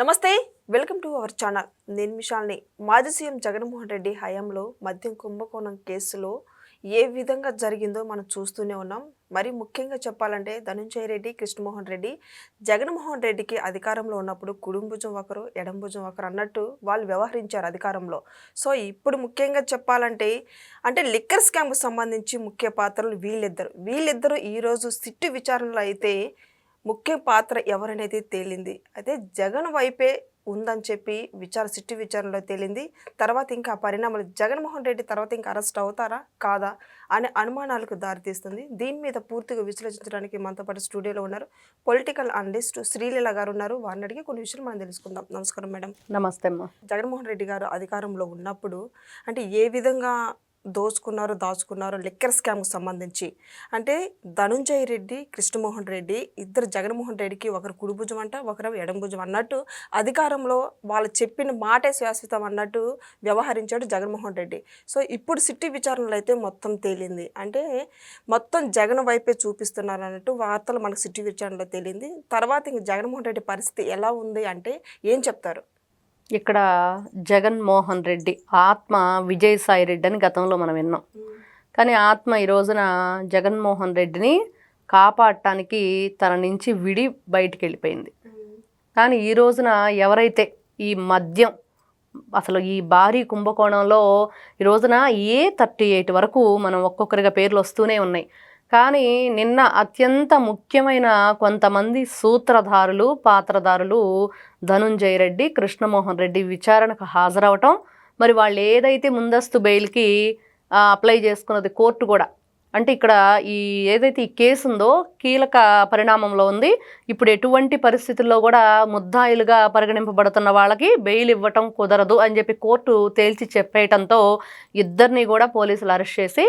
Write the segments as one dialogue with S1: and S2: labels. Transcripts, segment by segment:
S1: నమస్తే welcome to our channel. నేను మిషాల్ని. మాజీ సీఎం జగన్మోహన్ రెడ్డి హయాంలో మద్యం కుంభకోణం కేసులో ఏ విధంగా జరిగిందో మనం చూస్తూనే ఉన్నాం. మరి ముఖ్యంగా చెప్పాలంటే ధనుంజయ రెడ్డి కృష్ణమోహన్ రెడ్డి జగన్మోహన్ రెడ్డికి అధికారంలో ఉన్నప్పుడు కుడుంభుజం ఒకరు ఎడంభుజం ఒకరు అన్నట్టు వాళ్ళు వ్యవహరించారు అధికారంలో. సో ఇప్పుడు ముఖ్యంగా చెప్పాలంటే అంటే లిక్కర్ స్కామ్కు సంబంధించి ముఖ్య పాత్రలు వీళ్ళిద్దరు. వీళ్ళిద్దరూ ఈరోజు సిట్టు విచారణలో అయితే ముఖ్య పాత్ర ఎవరనేది తేలింది. అయితే జగన్ వైపే ఉందని చెప్పి విచార సిట్టు విచారణలో తేలింది. తర్వాత ఇంకా ఆ పరిణామాలు జగన్మోహన్ రెడ్డి తర్వాత ఇంకా అరెస్ట్ అవుతారా? కాదా? అనే అనుమానాలకు దారితీస్తుంది. దీని మీద పూర్తిగా విశ్లేషించడానికి మనతో పాటు స్టూడియోలో ఉన్నారు పొలిటికల్ అనలిస్ట్ శ్రీలీల గారు ఉన్నారు. వారిని అడిగి కొన్ని విషయాలు మనం తెలుసుకుందాం. నమస్కారం మేడం.
S2: నమస్తే అమ్మా.
S1: జగన్మోహన్ రెడ్డి గారు అధికారంలో ఉన్నప్పుడు అంటే ఏ విధంగా దోచుకున్నారు దాచుకున్నారు లిక్కర్ స్కామ్కు సంబంధించి. అంటే ధనుంజయ రెడ్డి కృష్ణమోహన్ రెడ్డి ఇద్దరు జగన్మోహన్ రెడ్డికి ఒకరు కుడిభుజం అంట ఒకరు ఎడంభుజం అన్నట్టు అధికారంలో వాళ్ళు చెప్పిన మాటే శాశ్వతం అన్నట్టు వ్యవహరించాడు జగన్మోహన్ రెడ్డి. సో ఇప్పుడు సిట్టి విచారణలో అయితే మొత్తం తేలింది. అంటే మొత్తం జగన్ వైపే చూపిస్తున్నారు అన్నట్టు వార్తలు మనకు సిట్టి విచారణలో తేలింది. తర్వాత ఇంక జగన్మోహన్ రెడ్డి పరిస్థితి ఎలా ఉంది అంటే ఏం చెప్తారు?
S2: ఇక్కడ జగన్మోహన్ రెడ్డి ఆత్మ విజయసాయి రెడ్డి అని గతంలో మనం విన్నాం. కానీ ఆత్మ ఈ రోజున జగన్మోహన్ రెడ్డిని కాపాడటానికి తన నుంచి విడి బయటికి వెళ్ళిపోయింది. కానీ ఈ రోజున ఎవరైతే ఈ మద్యం అసలు ఈ భారీ కుంభకోణంలో ఈ రోజున ఏ థర్టీ ఎయిట్ వరకు మనం ఒక్కొక్కరిగా పేర్లు వస్తూనే ఉన్నాయి. కానీ నిన్న అత్యంత ముఖ్యమైన కొంతమంది సూత్రధారులు పాత్రధారులు ధనుంజయ రెడ్డి కృష్ణమోహన్ రెడ్డి విచారణకు హాజరవటం మరి వాళ్ళు ఏదైతే ముందస్తు బెయిల్కి అప్లై చేసుకున్నది కోర్టు కూడా. అంటే ఇక్కడ ఈ ఏదైతే ఈ కేసు ఉందో కీలక పరిణామంలో ఉంది. ఇప్పుడు ఎటువంటి పరిస్థితుల్లో కూడా ముద్దాయిలుగా పరిగణింపబడుతున్న వాళ్ళకి బెయిల్ ఇవ్వటం కుదరదు అని చెప్పి కోర్టు తేల్చి చెప్పేయటంతో ఇద్దరిని కూడా పోలీసులు అరెస్ట్ చేసి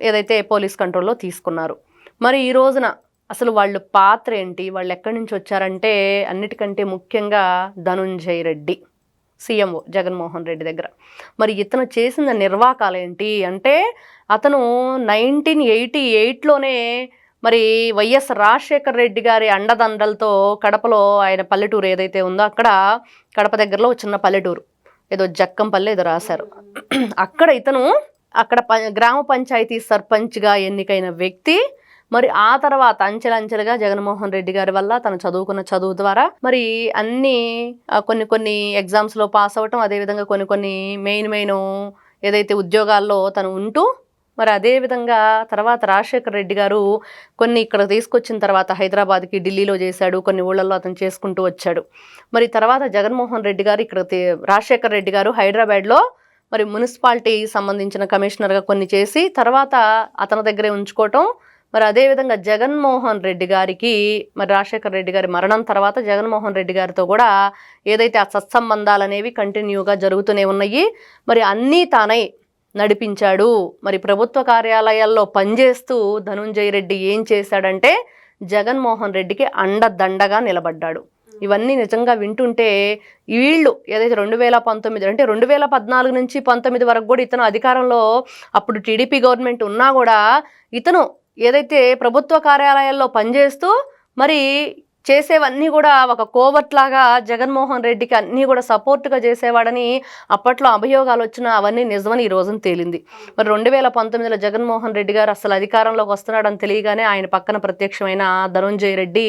S2: ఏదైతే పోలీస్ కంట్రోల్లో తీసుకున్నారు. మరి ఈ రోజున అసలు వాళ్ళ పాత్ర ఏంటి? వాళ్ళు ఎక్కడి నుంచి వచ్చారంటే అన్నిటికంటే ముఖ్యంగా ధనుంజయ్ రెడ్డి సీఎంఓ జగన్మోహన్ రెడ్డి దగ్గర. మరి ఇతను చేసిన నిర్వాకాలు ఏంటి? అంటే అతను నైన్టీన్ ఎయిటీ ఎయిట్లోనే మరి వైఎస్ రాజశేఖర్ రెడ్డి గారి అండదండలతో కడపలో ఆయన పల్లెటూరు ఏదైతే ఉందో అక్కడ కడప దగ్గరలో చిన్న పల్లెటూరు. ఏదో జక్కంపల్లి ఏదో రాశారు. అక్కడ ఇతను అక్కడ ప గ్రామ పంచాయతీ సర్పంచ్గా ఎన్నికైన వ్యక్తి మరి ఆ తర్వాత అంచెలంచెలుగా జగన్మోహన్ రెడ్డి గారి వల్ల తను చదువుకున్న చదువు ద్వారా మరి అన్ని కొన్ని కొన్ని ఎగ్జామ్స్లో పాస్ అవ్వటం అదేవిధంగా కొన్ని కొన్ని మెయిన్ మెయిన్ ఏదైతే ఉద్యోగాల్లో తను ఉంటూ మరి అదేవిధంగా తర్వాత రాజశేఖర రెడ్డి గారు కొన్ని ఇక్కడ తీసుకొచ్చిన తర్వాత హైదరాబాద్కి ఢిల్లీలో చేశాడు కొన్ని ఊళ్ళల్లో అతను చేసుకుంటూ వచ్చాడు. మరి తర్వాత జగన్మోహన్ రెడ్డి గారు ఇక్కడ రాజశేఖర రెడ్డి గారు హైదరాబాద్లో మరి మున్సిపాలిటీ సంబంధించిన కమిషనర్గా కొన్ని చేసి తర్వాత అతని దగ్గరే ఉంచుకోవటం. మరి అదేవిధంగా జగన్మోహన్ రెడ్డి గారికి మరి రాజశేఖర రెడ్డి గారి మరణం తర్వాత జగన్మోహన్ రెడ్డి గారితో కూడా ఏదైతే ఆ సత్సంబంధాలు అనేవి కంటిన్యూగా జరుగుతూనే ఉన్నాయి. మరి అన్నీ తానై నడిపించాడు. మరి ప్రభుత్వ కార్యాలయాల్లో పనిచేస్తూ ధనుంజయ రెడ్డి ఏం చేశాడంటే జగన్మోహన్ రెడ్డికి అండదండగా నిలబడ్డాడు. ఇవన్నీ నిజంగా వింటుంటే వీళ్ళు ఏదైతే రెండు వేల పంతొమ్మిది అంటే రెండు వేల పద్నాలుగు నుంచి పంతొమ్మిది వరకు కూడా ఇతను అధికారంలో అప్పుడు టీడీపీ గవర్నమెంట్ ఉన్నా కూడా ఇతను ఏదైతే ప్రభుత్వ కార్యాలయాల్లో పనిచేస్తూ మరి చేసేవన్నీ కూడా ఒక కోవట్లాగా జగన్మోహన్ రెడ్డికి అన్నీ కూడా సపోర్ట్గా చేసేవాడని అప్పట్లో అభియోగాలు వచ్చినా అవన్నీ నిజమని ఈ రోజున తేలింది. మరి రెండు వేల పంతొమ్మిదిలో జగన్మోహన్ రెడ్డి గారు అసలు అధికారంలోకి వస్తున్నాడని తెలియగానే ఆయన పక్కన ప్రత్యక్షమైన ధనుంజయ రెడ్డి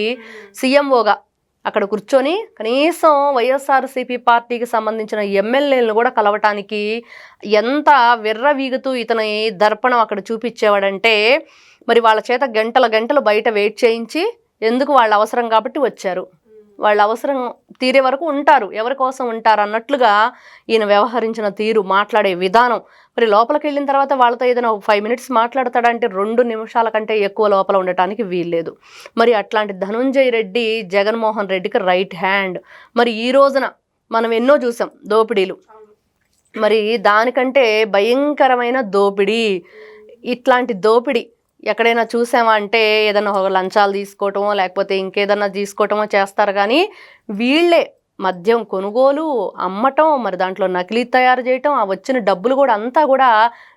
S2: సీఎంఓగా అక్కడ కూర్చొని కనీసం వైఎస్ఆర్సీపీ పార్టీకి సంబంధించిన ఎమ్మెల్యేలను కూడా కలవటానికి ఎంత విర్రవీగుతూ ఇతని దర్పణం అక్కడ చూపించేవాడంటే మరి వాళ్ళ చేత గంటల గంటలు బయట వెయిట్ చేయించి ఎందుకు వాళ్ళ అవసరం కాబట్టి వచ్చారు. వాళ్ళ అవసరం తీరే వరకు ఉంటారు. ఎవరి కోసం ఉంటారు అన్నట్లుగా ఈయన వ్యవహరించిన తీరు మాట్లాడే విధానం. మరి లోపలికి వెళ్ళిన తర్వాత వాళ్ళతో ఏదైనా ఫైవ్ మినిట్స్ మాట్లాడతాడంటే రెండు నిమిషాల కంటే ఎక్కువ లోపల ఉండటానికి వీల్లేదు. మరి అట్లాంటి ధనుంజయ్ రెడ్డి జగన్మోహన్ రెడ్డికి రైట్ హ్యాండ్ మరి ఈ రోజున మనం ఎన్నో చూసాం దోపిడీలు. మరి దానికంటే భయంకరమైన దోపిడీ. ఇట్లాంటి దోపిడీ ఎక్కడైనా చూసామా అంటే ఏదైనా ఒక లంచాలు తీసుకోవటమో లేకపోతే ఇంకేదన్నా తీసుకోవటమో చేస్తారు. కానీ వీళ్ళే మద్యం కొనుగోలు అమ్మటం మరి దాంట్లో నకిలీ తయారు చేయటం ఆ వచ్చిన డబ్బులు కూడా అంతా కూడా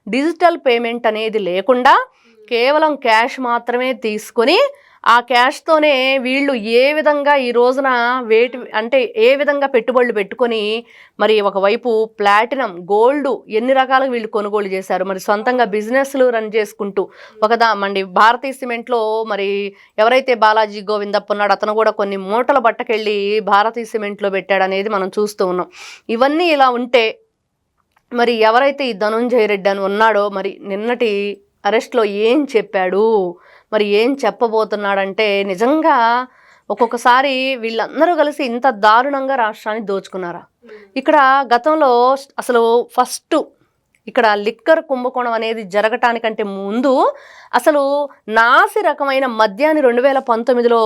S2: డిజిటల్ పేమెంట్ అనేది లేకుండా కేవలం క్యాష్ మాత్రమే తీసుకొని ఆ క్యాష్తోనే వీళ్ళు ఏ విధంగా ఈ రోజున వేటి అంటే ఏ విధంగా పెట్టుబడులు పెట్టుకొని మరి ఒకవైపు ప్లాటినం గోల్డ్ ఎన్ని రకాలుగా వీళ్ళు కొనుగోలు చేశారు. మరి సొంతంగా బిజినెస్లు రన్ చేసుకుంటూ ఒకదా మండి భారతీయ సిమెంట్లో మరి ఎవరైతే బాలాజీ గోవిందప్ప ఉన్నాడో అతను కూడా కొన్ని మూటల బట్టకెళ్ళి భారతీయ సిమెంట్లో పెట్టాడు అనేది మనం చూస్తూ ఉన్నాం. ఇవన్నీ ఇలా ఉంటే మరి ఎవరైతే ఈ ధనుంజయ రెడ్డి అని ఉన్నాడో మరి నిన్నటి అరెస్ట్లో ఏం చెప్పాడు? మరి ఏం చెప్పబోతున్నాడంటే నిజంగా ఒక్కొక్కసారి వీళ్ళందరూ కలిసి ఇంత దారుణంగా రాష్ట్రాన్ని దోచుకున్నారా? ఇక్కడ గతంలో అసలు ఫస్ట్ ఇక్కడ లిక్కర్ కుంభకోణం అనేది జరగటానికంటే ముందు అసలు నాసి రకమైన మద్యాన్ని రెండు వేల పంతొమ్మిదిలో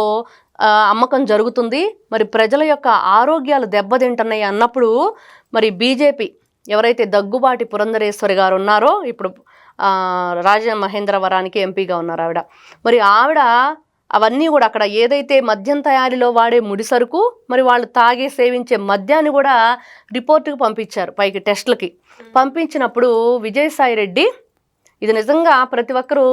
S2: అమ్మకం జరుగుతుంది. మరి ప్రజల యొక్క ఆరోగ్యాలు దెబ్బతింటున్నాయి అన్నప్పుడు మరి బీజేపీ ఎవరైతే దగ్గుబాటి పురంధరేశ్వరి గారు ఉన్నారో ఇప్పుడు రాజ మహేంద్రవరానికి ఎంపీగా ఉన్నారు ఆవిడ. మరి ఆవిడ అవన్నీ కూడా అక్కడ ఏదైతే మద్యం తయారీలో వాడే ముడిసరుకు మరి వాళ్ళు తాగే సేవించే మద్యాన్ని కూడా రిపోర్టుకు పంపించారు పైకి టెస్టులకి. పంపించినప్పుడు విజయసాయి రెడ్డి ఇది నిజంగా ప్రతి ఒక్కరూ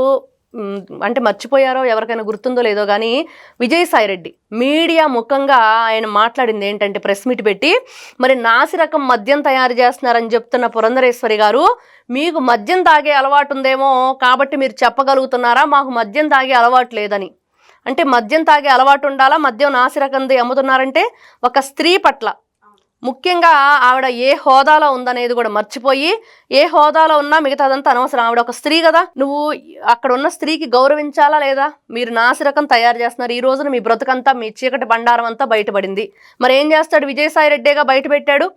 S2: అంటే మర్చిపోయారో ఎవరికైనా గుర్తుందో లేదో కానీ విజయసాయిరెడ్డి మీడియా ముఖంగా ఆయన మాట్లాడింది ఏంటంటే ప్రెస్ మీట్ పెట్టి మరి నాసిరకం మద్యం తయారు చేస్తున్నారని చెప్తున్న పురంధరేశ్వరి గారు మీకు మద్యం తాగే అలవాటు ఉందేమో కాబట్టి మీరు చెప్పగలుగుతున్నారా? మాకు మద్యం తాగే అలవాటు లేదని. అంటే మద్యం తాగే అలవాటు ఉండాలా? మద్యం నాసిరకంది అమ్ముతున్నారంటే ఒక స్త్రీ పట్ల ముఖ్యంగా ఆవిడ ఏ హోదాలో ఉందనేది కూడా మర్చిపోయి ఏ హోదాలో ఉన్నా మిగతాదంతా అనవసరం. ఆవిడ ఒక స్త్రీ కదా నువ్వు అక్కడ ఉన్న స్త్రీకి గౌరవించాలా లేదా? మీరు నాసిరకం తయారు చేస్తున్నారు. ఈ రోజున మీ బ్రతుకంతా మీ చీకటి బండారం అంతా బయటపడింది. మరి ఏం చేస్తాడు విజయసాయి రెడ్డిగా బయట పెట్టాడు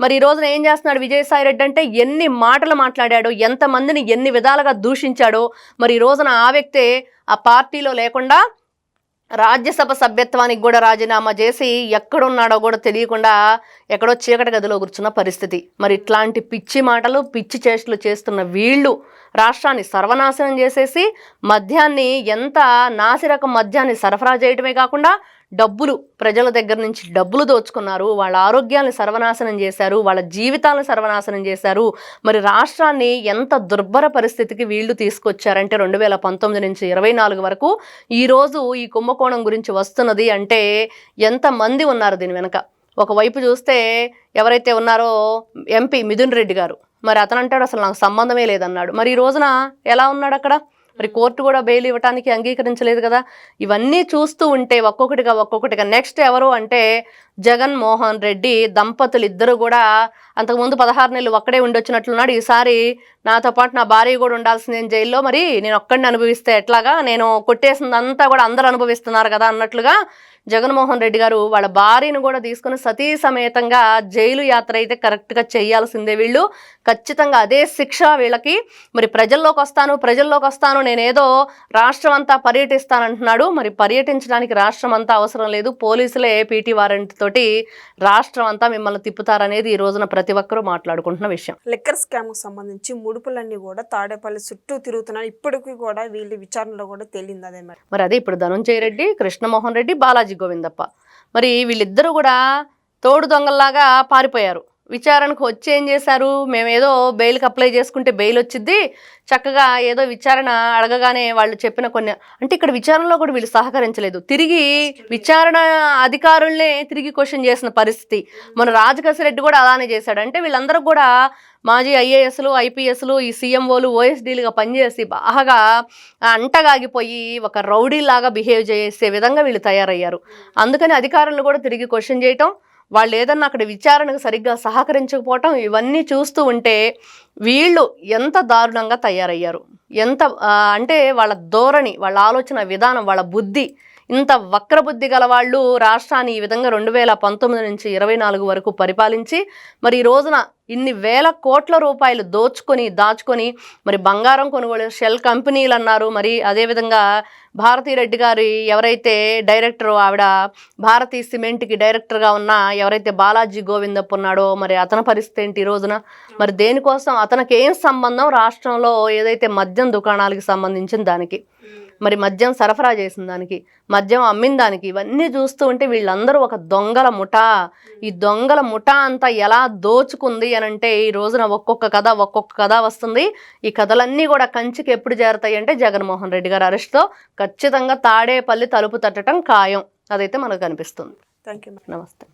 S2: మరి ఈ రోజున ఏం చేస్తున్నాడు విజయసాయి రెడ్డి అంటే ఎన్ని మాటలు మాట్లాడాడో ఎంతమందిని ఎన్ని విధాలుగా దూషించాడో మరి ఈ రోజున ఆ వ్యక్తే ఆ పార్టీలో లేకుండా రాజ్యసభ సభ్యత్వానికి కూడా రాజీనామా చేసి ఎక్కడున్నాడో కూడా తెలియకుండా ఎక్కడో చీకటి గదిలో కూర్చున్న పరిస్థితి. మరి ఇట్లాంటి పిచ్చి మాటలు పిచ్చి చేష్టలు చేస్తున్న వీళ్ళు రాష్ట్రాన్ని సర్వనాశనం చేసేసి మద్యాన్ని ఎంత నాసిరకం మద్యాన్ని సరఫరా చేయడమే కాకుండా డబ్బులు ప్రజల దగ్గర నుంచి డబ్బులు దోచుకున్నారు. వాళ్ళ ఆరోగ్యాన్ని సర్వనాశనం చేశారు. వాళ్ళ జీవితాలను సర్వనాశనం చేశారు. మరి రాష్ట్రాన్ని ఎంత దుర్భర పరిస్థితికి వీళ్ళు తీసుకొచ్చారంటే రెండు వేల పంతొమ్మిది నుంచి ఇరవై నాలుగు వరకు ఈరోజు ఈ కుంభకోణం గురించి వస్తున్నది అంటే ఎంతమంది ఉన్నారు దీని వెనక? ఒకవైపు చూస్తే ఎవరైతే ఉన్నారో ఎంపీ మిథున్ రెడ్డి గారు. మరి అతను అంటాడు అసలు నాకు సంబంధమే లేదన్నాడు. మరి ఈ రోజున ఎలా ఉన్నాడు అక్కడ? మరి కోర్టు కూడా బెయిల్ ఇవ్వడానికి అంగీకరించలేదు కదా. ఇవన్నీ చూస్తూ ఉంటే ఒక్కొక్కటిగా ఒక్కొక్కటిగా. నెక్స్ట్ ఎవరు అంటే జగన్మోహన్ రెడ్డి దంపతులు ఇద్దరు కూడా అంతకుముందు పదహారు నెలలు ఒక్కడే ఉండొచ్చినట్లున్నాడు. ఈసారి నాతో పాటు నా భార్య కూడా ఉండాల్సింది నేను జైల్లో? మరి నేను ఒక్కడిని అనుభవిస్తే ఎట్లాగా? నేను కొట్టేసిందంతా కూడా అందరూ అనుభవిస్తున్నారు కదా అన్నట్లుగా జగన్మోహన్ రెడ్డి గారు వాళ్ళ భార్యను కూడా తీసుకుని సతీ సమేతంగా జైలు యాత్ర అయితే కరెక్ట్గా చేయాల్సిందే వీళ్ళు. ఖచ్చితంగా అదే శిక్ష వీళ్ళకి. మరి ప్రజల్లోకి వస్తాను ప్రజల్లోకి వస్తాను నేనేదో రాష్ట్రం అంతా పర్యటిస్తానంటున్నాడు. మరి పర్యటించడానికి రాష్ట్రం అంతా అవసరం లేదు. పోలీసులే పీటీ వారెంట్ తోటి రాష్ట్రం అంతా మిమ్మల్ని తిప్పుతారనేది ఈ రోజున ప్రతి ఒక్కరూ మాట్లాడుకుంటున్న విషయం.
S1: లిక్కర్ స్కామ్కు సంబంధించి ముడుపులన్నీ కూడా తాడేపల్లి చుట్టూ తిరుగుతున్నాయి. ఇప్పటికీ కూడా వీళ్ళ విచారణలో కూడా తేలింది అదే మరి.
S2: మరి అదే ఇప్పుడు ధనుంజయ రెడ్డి కృష్ణమోహన్ రెడ్డి బాలాజీ గోవిందప్ప. మరి వీళ్ళిద్దరూ కూడా తోడు దొంగల్లాగా పారిపోయారు. విచారణకు వచ్చి ఏం చేశారు? మేమేదో బెయిల్కి అప్లై చేసుకుంటే బెయిల్ వచ్చింది చక్కగా ఏదో విచారణ అడగగానే వాళ్ళు చెప్పిన కొన్ని అంటే ఇక్కడ విచారణలో కూడా వీళ్ళు సహకరించలేదు. తిరిగి విచారణ అధికారులనే తిరిగి క్వశ్చన్ చేసిన పరిస్థితి. మన రాజకేశ్వర రెడ్డి కూడా అలానే చేశాడు. అంటే వీళ్ళందరూ కూడా మాజీ ఐఏఎస్లు ఐపీఎస్లు ఈ సీఎంఓలు ఓఎస్డీలుగా పనిచేసి బాగా అంటగాగిపోయి ఒక రౌడీలాగా బిహేవ్ చేసే విధంగా వీళ్ళు తయారయ్యారు. అందుకని అధికారులను కూడా తిరిగి క్వశ్చన్ చేయటం వాళ్ళు ఏదన్నా అక్కడ విచారణకు సరిగ్గా సహకరించకపోవటం ఇవన్నీ చూస్తూ ఉంటే వీళ్ళు ఎంత దారుణంగా తయారయ్యారు. ఎంత అంటే వాళ్ళ ధోరణి వాళ్ళ ఆలోచన విధానం వాళ్ళ బుద్ధి ఇంత వక్రబుద్ధి గల వాళ్ళు రాష్ట్రాన్ని ఈ విధంగా రెండు వేల పంతొమ్మిది నుంచి ఇరవై నాలుగు వరకు పరిపాలించి మరి ఈ రోజున ఇన్ని వేల కోట్ల రూపాయలు దోచుకొని దాచుకొని మరి బంగారం కొనుగోలు షెల్ కంపెనీలు అన్నారు. మరి అదేవిధంగా భారతీ రెడ్డి గారి ఎవరైతే డైరెక్టర్ ఆవిడ భారతీ సిమెంట్కి డైరెక్టర్గా ఉన్న ఎవరైతే బాలాజీ గోవిందప్ప ఉన్నాడో మరి అతని పరిస్థితి ఏంటి ఈ రోజున? మరి దేనికోసం అతనికి ఏం సంబంధం రాష్ట్రంలో ఏదైతే మద్యం దుకాణాలకి సంబంధించిన దానికి? మరి మద్యం సరఫరా చేసిన దానికి మద్యం అమ్మిన దానికి ఇవన్నీ చూస్తూ ఉంటే వీళ్ళందరూ ఒక దొంగల ముఠా. ఈ దొంగల ముఠా అంతా ఎలా దోచుకుంది అని అంటే ఈ రోజున ఒక్కొక్క కథ ఒక్కొక్క కథ వస్తుంది. ఈ కథలన్నీ కూడా కంచికి ఎప్పుడు చేరుతాయి అంటే జగన్మోహన్ రెడ్డి గారి అరెస్ట్తో ఖచ్చితంగా తాడేపల్లి తలుపు తట్టడం ఖాయం. అదైతే మనకు కనిపిస్తుంది.
S1: థ్యాంక్ యూ
S2: నమస్తే.